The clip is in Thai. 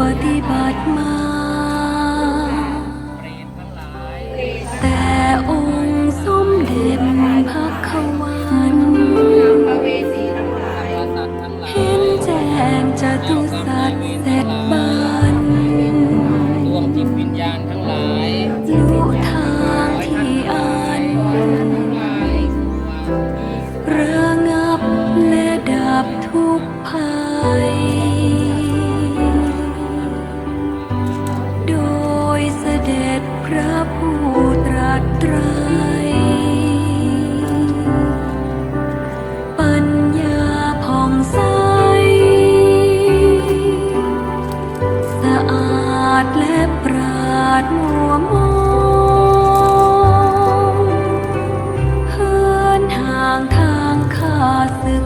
ปฏิบัติมา แต่องค์สมเด็จพระควันเห็นแจ้งจะตุสัตว์เสร็จบานดวงจิตวิญญาณทั้งหลายรู้ทางที่อันระงับและดับทุกภัย ระผู้ตรัสไตรปัญญาผ่องใส สะอาดและปราดมัวมองเพื่อนห่างทางข้าศึก